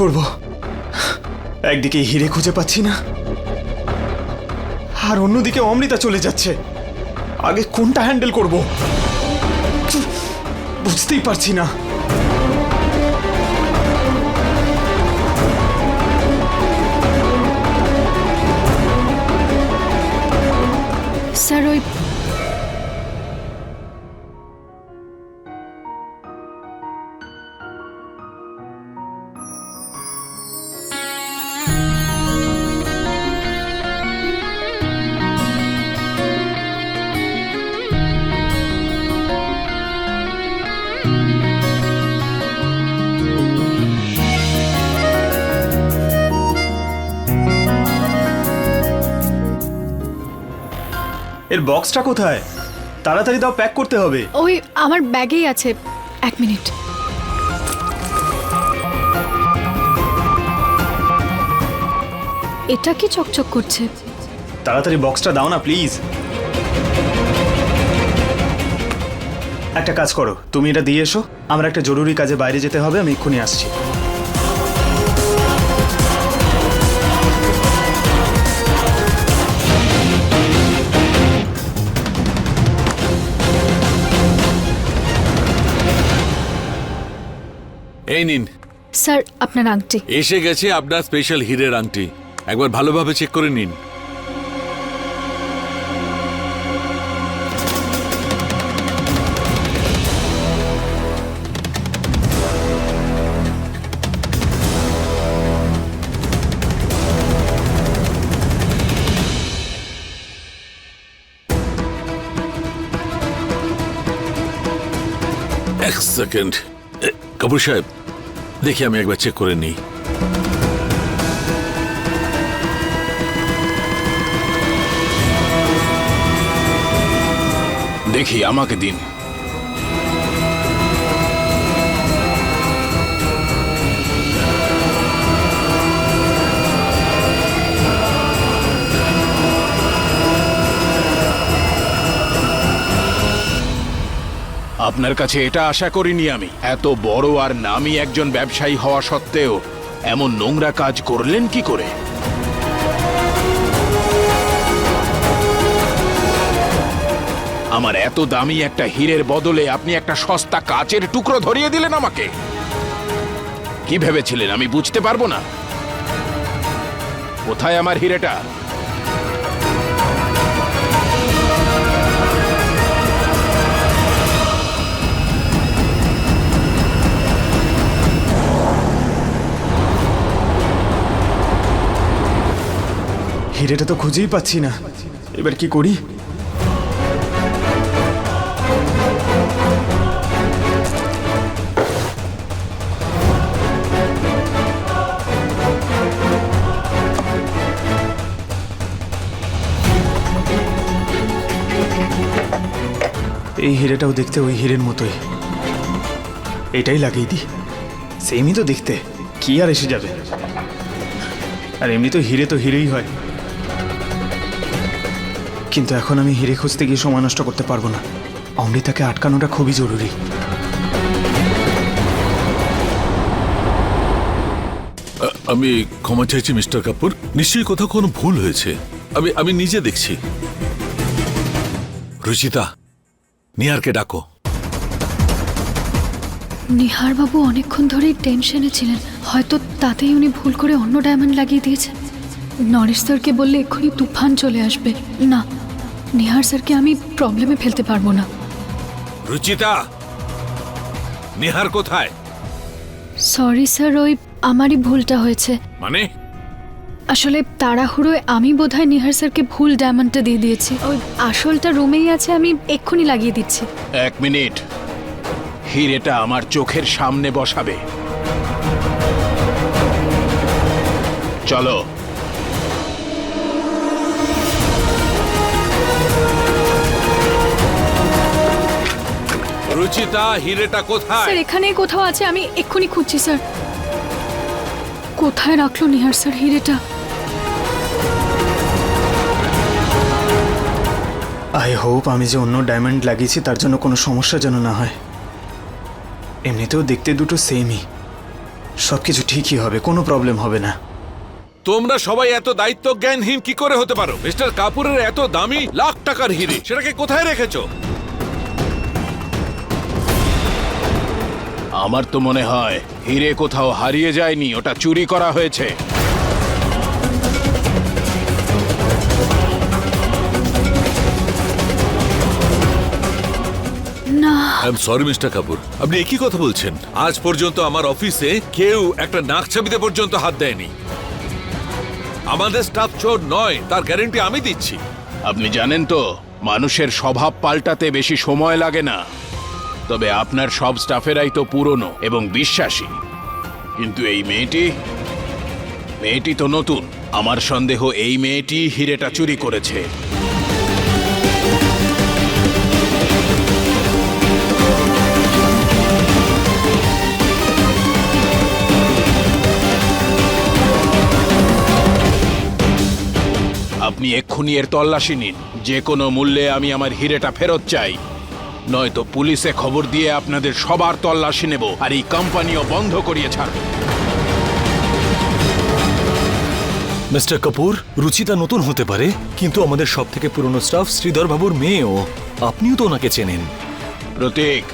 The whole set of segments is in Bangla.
করব? একদিকে হিরে খুঁজে পাচ্ছি না, আর অন্যদিকে অমৃতা চলে যাচ্ছে। আগে কোনটা হ্যান্ডেল করব? বুঝতেই পারছি না। এর বক্সটা কোথায়? তাড়াতাড়ি দাও প্যাক করতে হবে। ওই আমার ব্যাগেই আছে। এক মিনিট। এটা কি চকচক করছে? তাড়াতাড়ি বক্সটা দাও না প্লিজ একটা কাজ করো তুমি এটা দিয়ে এসো। আমার একটা জরুরি কাজে বাইরে যেতে হবে আমি এক্ষুনি আসছি। এই নিন। স্যার আপনার আংটি। এসে গেছে আপনার স্পেশাল হীরের আংটি। একবার ভালোভাবে চেক করে নিন। এক সেকেন্ড কাপুর সাহেব দেখি আমি একবার চেক করে নিই। দেখি আমাকে দিন। আপনার কাছে এটা আশা করিনি আমি। এত বড় আর নামি একজন ব্যবসায়ী হওয়া সত্ত্বেও এমন নোংরা কাজ করলেন কি করে? আমার এত দামি একটা হীরের বদলে আপনি একটা সস্তা কাচের টুকরো ধরিয়ে দিলেন আমাকে। কি ভেবেছিলেন আমি বুঝতে পারব না। কোথায় আমার হিরেটা? হিরেটা তো খুঁজেই পাচ্ছি না। এবার কি করি? এই হিরেটাও দেখতে ওই হিরের মতোই। এটাই লাগিয়ে দিই। সেমই তো দেখতে। কি আর এসে যাবে? আর এমনি তো হিরে তো হিরেই হয়। কিন্তু এখন আমি হিরে খুঁজতে গিয়ে সময় নষ্ট করতে পারব না। অমৃতাকে আটকানোটা খুবই জরুরি। আমি ক্ষমা চাইছি মিস্টার কাপুর। নিশ্চয়ই কোথাও কোনো ভুল হয়েছে। আমি আমি নিজে দেখছি। রুচিতা নিহারকে ডাকো। নিহার বাবু অনেকক্ষণ ধরেই টেনশনে ছিলেন। হয়তো তাতেই উনি ভুল করে অন্য ডায়মন্ড লাগিয়ে দিয়েছেন। নরেশ স্যারকে বললে এক্ষুনি তুফান চলে আসবে। না নিহার স্যারকে আমি প্রবলেমে ফেলতে পারব না। রুচিতা নিহার কোথায়? সরি স্যার ওই আমারই ভুলটা হয়েছে। মানে? আসলে তাড়াহুড়োয় আমি বোধহয় নিহার স্যারকে ভুল ডায়মন্ডটা দিয়ে দিয়েছি। ওই আসলটা রুমেই আছে আমি এক্ষুনি লাগিয়ে দিচ্ছি। এক মিনিট। হিরেটা আমার চোখের সামনে বসাবে। চলো। রুচিতা হিরেটা কোথায়? স্যার এখানেই কোথাও আছে আমি এক্ষুনি খুঁজছি স্যার। কোথায় রাখল নিহার স্যার হিরেটা? আই হোপ আমি যে অন্য ডায়মন্ড লাগিয়েছি তার জন্য কোনো সমস্যা যেন না হয়। এমনিতেও দেখতে দুটো সেমই সব কিছু ঠিকই হবে কোনো প্রবলেম হবে না। তোমরা সবাই এত দায়িত্ব জ্ঞানহীন কি করে হতে পারো? মিস্টার কাপুরের এত দামি লাখ টাকার হিরে সেটাকে কোথায় রেখেছো? আমার তো মনে হয় হিরে কোথাও হারিয়ে যায়নি ওটা চুরি করা হয়েছে। না। I am sorry mister Kapoor আপনি একই কথা বলছেন। আজ পর্যন্ত আমার অফিসে কেউ একটা নাক ছাবিতে পর্যন্ত হাত দেয়নি। আমাদের স্টাফ চোর নয় তার গ্যারেন্টি আমি দিচ্ছি। আপনি জানেন তো মানুষের স্বভাব পাল্টাতে বেশি সময় লাগে না। তবে আপনার সব স্টাফেরাই তো পুরনো এবং বিশ্বাসী। কিন্তু এই মেয়েটি? মেয়েটি তো নতুন। আমার সন্দেহ এই মেয়েটি হিরেটা চুরি করেছে। আপনি এক্ষুনি এর তল্লাশি নিন। যে কোনো মূল্যে আমি আমার হিরেটা ফেরত চাই। নয়তো পুলিশে খবর দিয়ে আপনাদের সবার তল্লাশি নেব আর এই কোম্পানিও বন্ধ করিয়ে ছাড়ব। মিস্টার কাপুর রুচিতা নতুন হতে পারে কিন্তু আমাদের সব থেকে পুরনো স্টাফ শ্রীধর বাবুর মেয়েও। আপনিও তো ওনাকে চেনেন। প্রতীক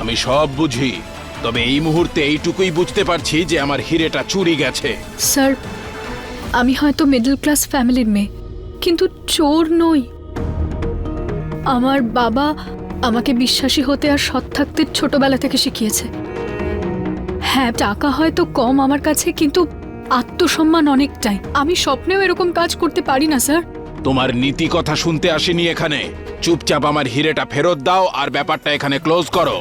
আমি সব বুঝি তবে এই মুহূর্তে এইটুকুই বুঝতে পারছি যে আমার হিরেটা চুরি গেছে। স্যার আমি হয়তো মিডল ক্লাস ফ্যামিলির মেয়ে কিন্তু চোর নই। আমার বাবা আমাকে বিশ্বাসী হতে আর সৎ থাকতে ছোটবেলা থেকে শিখিয়েছে। হ্যাঁ টাকা হয়তো কম আমার কাছে, কিন্তু আত্মসম্মান অনেকটাই। আমি স্বপ্নেও এরকম কাজ করতে পারি না, স্যার। তোমার নীতি কথা শুনতে আসিনি এখানে। চুপচাপ আমার হিরেটা ফেরত দাও আর ব্যাপারটা এখানে ক্লোজ করো।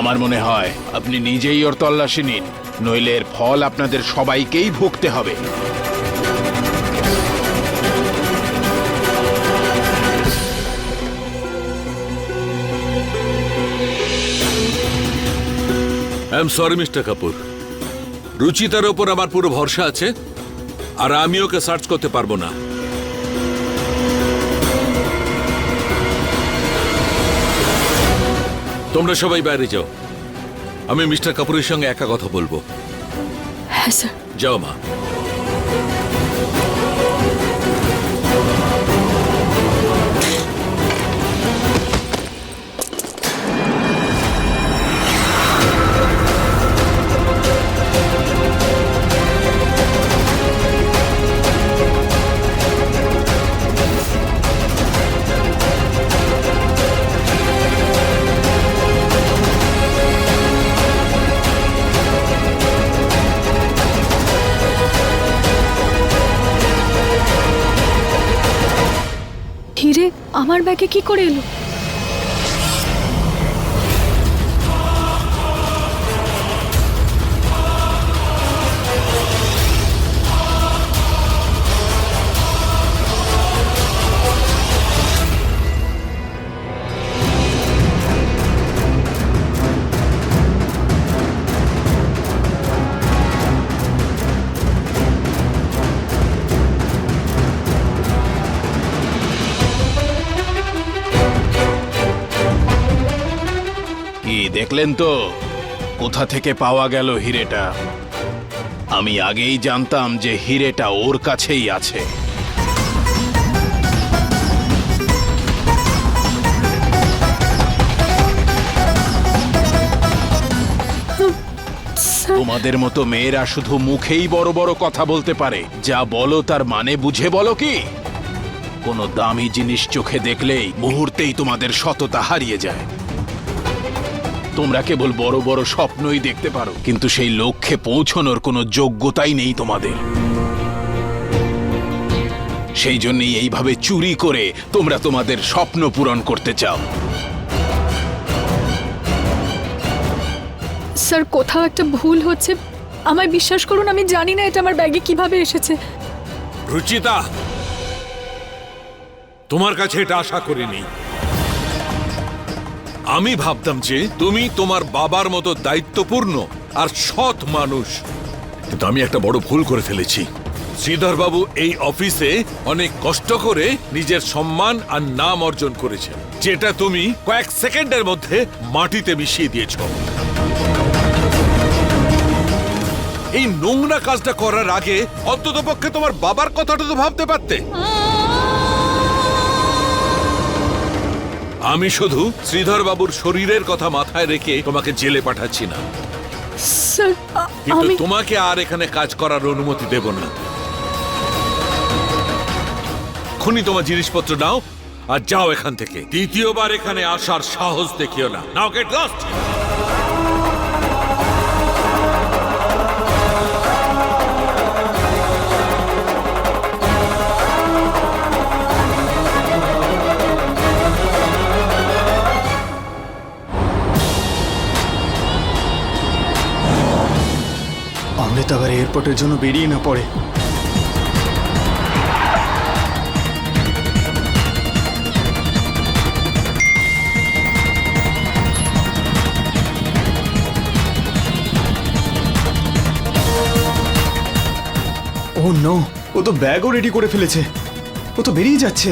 আমার মনে হয় আপনি নিজেই ওর তল্লাশি নিন, নইলে এর ফল আপনাদের সবাইকেই ভুগতে হবে। I am sorry mister Kapoor রুচিতার ওপর আমার পুরো ভরসা আছে আর আমি ওকে সার্চ করতে পারব না। তোমরা সবাই বাইরে যাও। আমি মিস্টার কাপুরের সঙ্গে একা কথা বলব। হ্যাঁ স্যার। যাও মা। হিরে আমার ব্যাগে কি করে এলো? দেখলেন তো? কোথা থেকে পাওয়া গেল হিরেটা? আমি আগেই জানতাম যে হিরেটা ওর কাছেই আছে। তোমাদের মতো মেয়েরা শুধু মুখেই বড় বড় কথা বলতে পারে। যা বলো তার মানে বুঝে বলো কি? কোনো দামি জিনিস চোখে দেখলেই মুহূর্তেই তোমাদের সততা হারিয়ে যায়। তোমরা কেবল বড় বড় স্বপ্নই দেখতে পারো কিন্তু সেই লক্ষ্যে পৌঁছনোর কোনো যোগ্যতাই নেই তোমাদের। সেই জন্যই এইভাবে চুরি করে তোমরা তোমাদের স্বপ্ন পূরণ করতে চাও। স্যার কোথাও একটা ভুল হচ্ছে। আমায় বিশ্বাস করুন আমি জানি না এটা আমার ব্যাগে কীভাবে এসেছে। রুচিতা তোমার কাছে এটা আশা করিনি। আমি ভাবতাম যে তুমি তোমার বাবার মতো দায়িত্বপূর্ণ আর সৎ মানুষ। কিন্তু আমি একটা বড় ভুল করে ফেলেছি। শ্রীধরবাবু এই অফিসে অনেক কষ্ট করে নিজের সম্মান আর নাম অর্জন করেছেন, যেটা তুমি কয়েক সেকেন্ডের মধ্যে মাটিতে মিশিয়ে দিয়েছ। এই নোংরা কাজটা করার আগে অন্তত পক্ষে তোমার বাবার কথাটা তো ভাবতে পারতে। আমি শুধু শ্রীধর বাবুর শরীরের কথা মাথায় রেখে তোমাকে জেলে পাঠাচ্ছি না। স্যার আ- কিন্তু আমি তোমাকে আর এখানে কাজ করার অনুমতি দেব না। খুনি তোমার জিনিসপত্র নাও আর যাও এখান থেকে। দ্বিতীয়বার এখানে আসার সাহস দেখিও না। নাও গেট লস্ট অমৃত আবার এয়ারপোর্টের জন্য বেরিয়ে না পড়ে। ও, নো। ও তো ব্যাগও রেডি করে ফেলেছে। ও তো বেরিয়ে যাচ্ছে।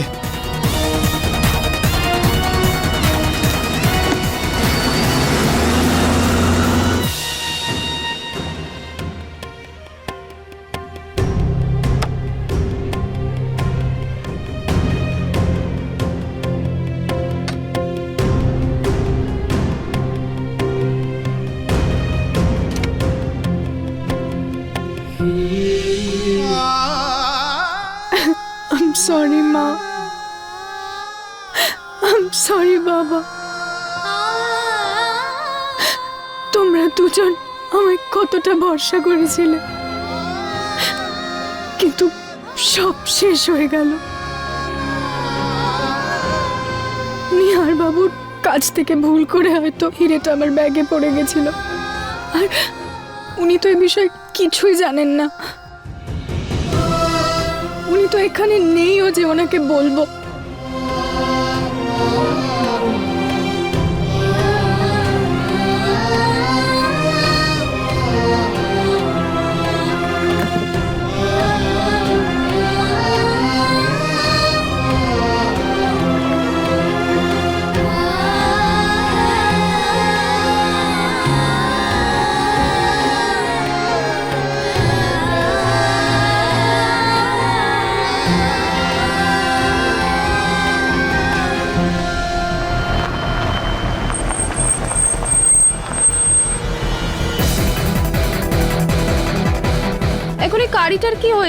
সরি মা সরি বাবা তোমরা দুজন আমায় কতটা ভরসা করেছিলে। কিন্তু সব শেষ হয়ে গেল। নিহার বাবুর কাছ থেকে ভুল করে হয়তো হিরেটা আমার ব্যাগে পড়ে গেছিল। আর উনি তো এ বিষয়ে কিছুই জানেন না। তো এখানে নেই ও যে ওনাকে বলব।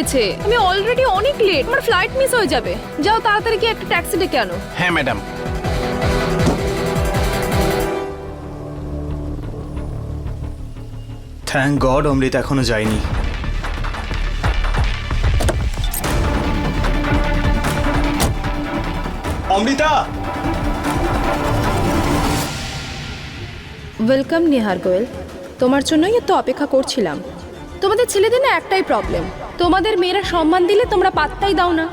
হয়েছে। আমি অলরেডি অনেক লেট আমার ফ্লাইট মিস হয়ে যাবে। যাও তাড়াতাড়ি গিয়ে একটা ট্যাক্সি ডেকে আনো। হ্যাঁ ম্যাডাম থ্যাংক গড অমৃত এখনও যায়নি। অমৃতা! ওয়েলকাম নিহার গোয়েল তোমার জন্যই তো অপেক্ষা করছিলাম। তোমাদের ছেলেদের না একটাই প্রবলেম তোমাদের মেয়েরা সম্মান দিলে তোমরা পাত্তাই দাও না।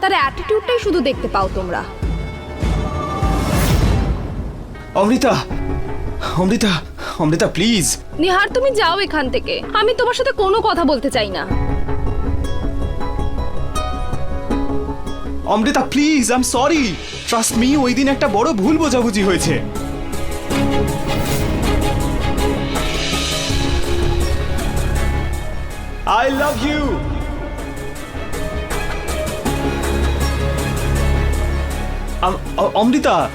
তার অ্যাটিটিউডটাই শুধু দেখতে পাও তোমরা। অমৃতা অমৃতা অমৃতা প্লিজ নিহার তুমি যাও এখান থেকে। আমি তোমার সাথে কোনো কথা বলতে চাই না। Amrita please I am sorry trust me ওই দিন একটা বড় ভুল বোঝাবুঝি হয়েছে। I love you Amrita!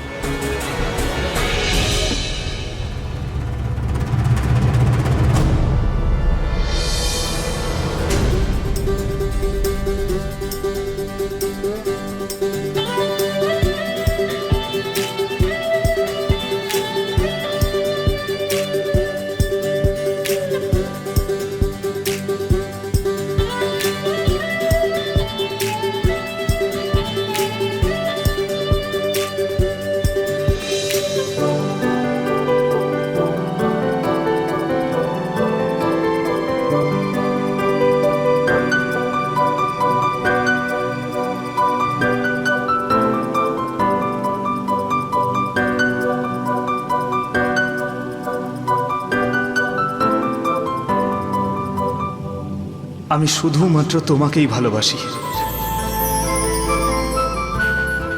আমি শুধুমাত্র তোমাকেই ভালোবাসি।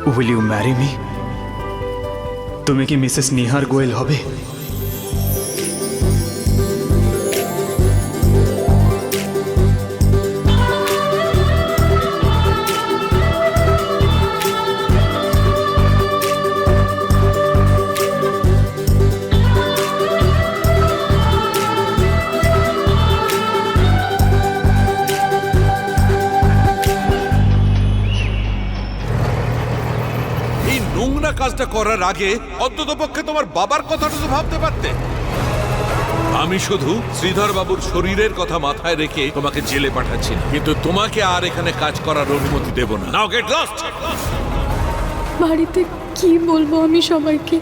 উইল ইউ ম্যারি মি তুমি কি মিসেস নিহার গোয়েল হবে? করার আগে অন্তত পক্ষে তোমার বাবার কথাটা তো ভাবতে পারতে। আমি শুধু শ্রীধর বাবুর শরীরের কথা মাথায় রেখে তোমাকে জেলে পাঠাচ্ছি না। কিন্তু তোমাকে আর এখানে কাজ করার অনুমতি দেব না। নাও গেট লস্ট বাড়িতে কি বলব আমি সবাইকে?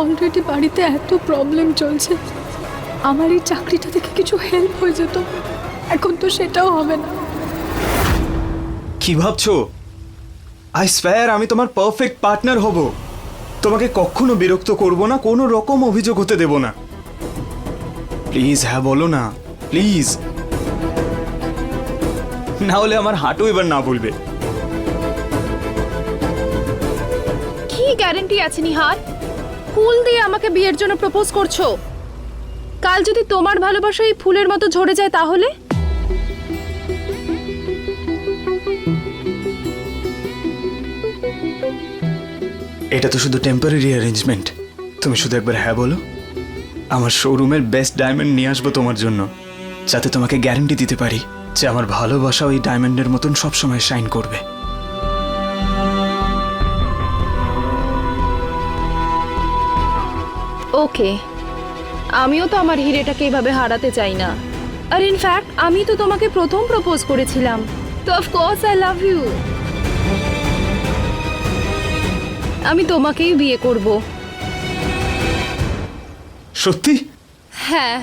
অলরেডি বাড়িতে এত প্রবলেম চলছে। আমার এই চাকরিটা থেকে কিছু হেল্প হয়ে যেত। এখন তো সেটাও হবে না। কি ভাবছ? আই স্পেয়ার আমি তোমার পারফেক্ট পার্টনার হব। তোমাকে কখনো বিরক্ত করব না, কোনো রকম অভিযোগ হতে দেব না। প্লিজ হ্যাঁ বলো না। প্লিজ। না হলে আমার হাঁটু এবার না বলবে। কি গ্যারেন্টি আছে, নিহার? ফুল দিয়ে আমাকে বিয়ের জন্য প্রপোজ করছ? কাল যদি তোমার ভালোবাসা এই ফুলের মতো ঝরে যায় তাহলে? এটা তো শুধু টেম্পোরারি অ্যারেঞ্জমেন্ট তুমি শুধু একবার হ্যাঁ বলো। আমার শোরুমের বেস্ট ডায়মন্ড নিয়ে আসব তোমার জন্য, যাতে তোমাকে গ্যারেন্টি দিতে পারি যে আমার ভালোবাসা ওই ডায়মন্ডের মতন সবসময় শাইন করবে। ওকে আমিও তো আমার হিরেটাকে এইভাবে হারাতে চাই না। আর ইনফ্যাক্ট আমি তো তোমাকে প্রথম প্রপোজ করেছিলাম। তো অফকোর্স আই লাভ ইউ আমি তোমাকেই বিয়ে করব। সত্যি? হ্যাঁ।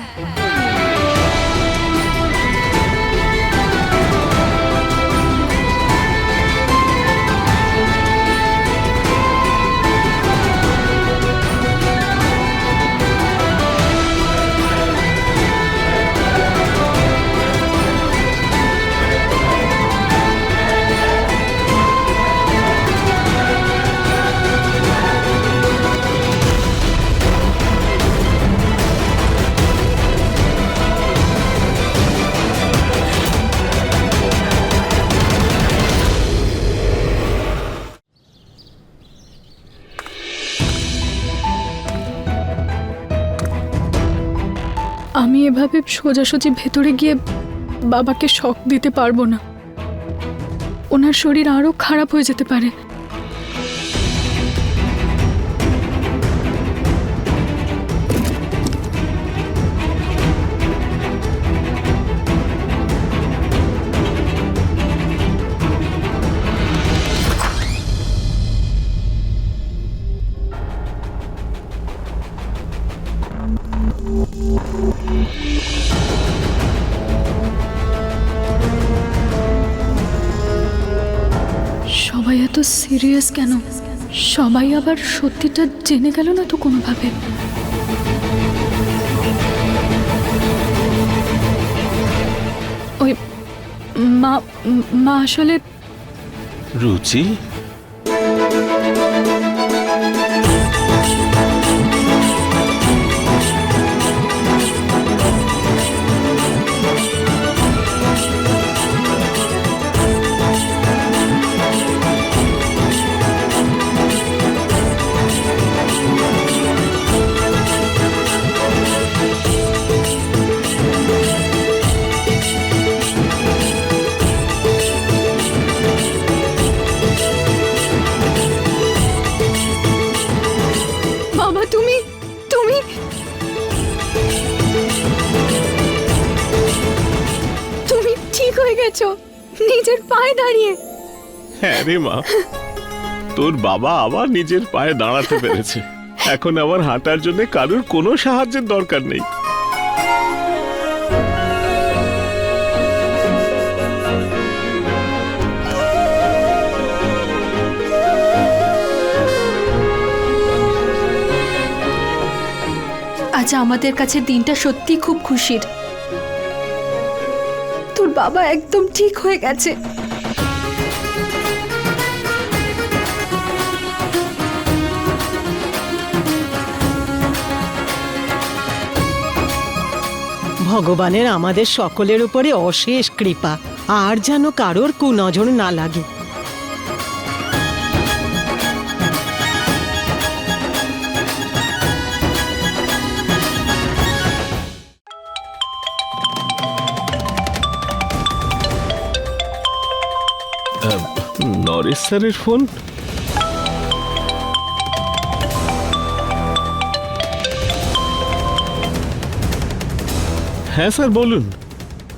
আমি এভাবে সোজাসুজি ভেতরে গিয়ে বাবাকে শখ দিতে পারব না। ওনার শরীর আরও খারাপ হয়ে যেতে পারে। কেন? সবাই আবার সত্যিটা জেনে গেল না তো কোনোভাবে? ওই মা মা আসলে রুচি? হ্যাঁ রে মা তোর বাবা আবার নিজের পায়ে দাঁড়াতে পেরেছে। এখন আমার হাঁটার জন্য কারোর কোনো সাহায্যের দরকার নেই। আমাদের কাছে দিনটা সত্যি খুব খুশির। তোর বাবা একদম ঠিক হয়ে গেছে। ভগবানের আমাদের সকলের উপরে অশেষ কৃপা। আর যেন কারোর কুনজর না লাগে। নরেশ স্যারের ফোন? হ্যাঁ স্যার বলুন।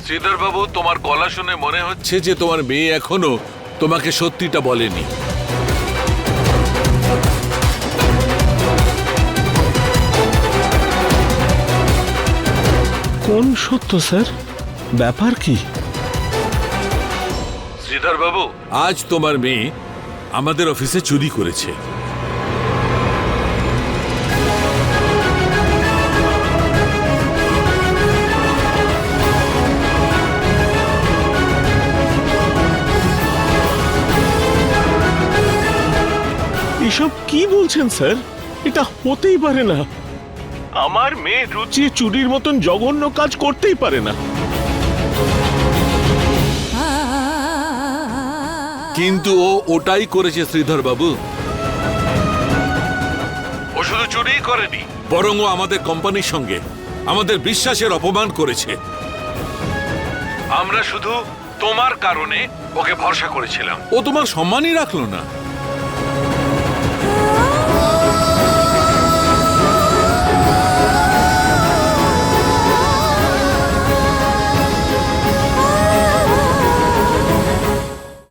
শ্রীধর বাবু তোমার গলা শুনে মনে হচ্ছে যে তোমার মেয়ে এখনও তোমাকে সত্যিটা বলেনি। কোন সত্য স্যার? ব্যাপার কি? শ্রীধর বাবু আজ তোমার মেয়ে আমাদের অফিসে চুরি করেছে। এসব কি বলছেন স্যার? এটা হতেই পারে না। আমার মেয়ে রুচি চুরির মতন জঘন্য কাজ করতেই পারে না। কিন্তু ও ওটাই করেছে শ্রীধর বাবু। ও শুধু চুরিই করেনি। বরং ও আমাদের কোম্পানির সঙ্গে আমাদের বিশ্বাসের অপমান করেছে। আমরা শুধু তোমার কারণে ওকে ভরসা করেছিলাম। ও তোমার সম্মানই রাখল না।